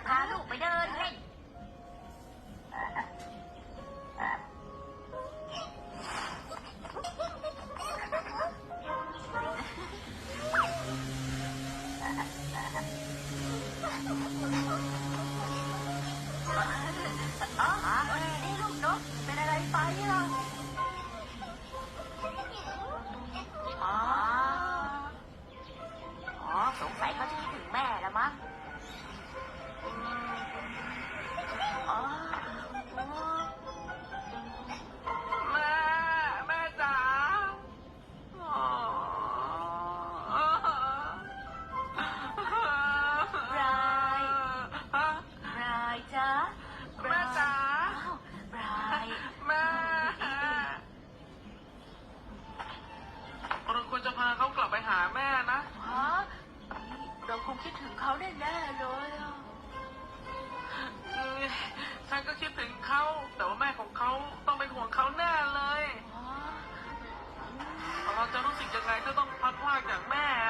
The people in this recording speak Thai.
ะพาลูกไปเดินเล่นอ๋อนี่ลูกนกเป็นอะไรไปเราอ๋อ อ๋อ สงสัยเขาจะคิดถึงแม่แล้วมั้ง เขากลับไปหาแม่นะ ฮะเราคงคิดถึงเขาแน่ๆเลยอะอืมฉันก็คิดถึงเขา แต่ว่าแม่ของเขาต้องเป็นห่วงเขาแน่เลย อ๋อ เราจะรู้สึกยังไงถ้าต้องพลัดพรากจากแม่อะ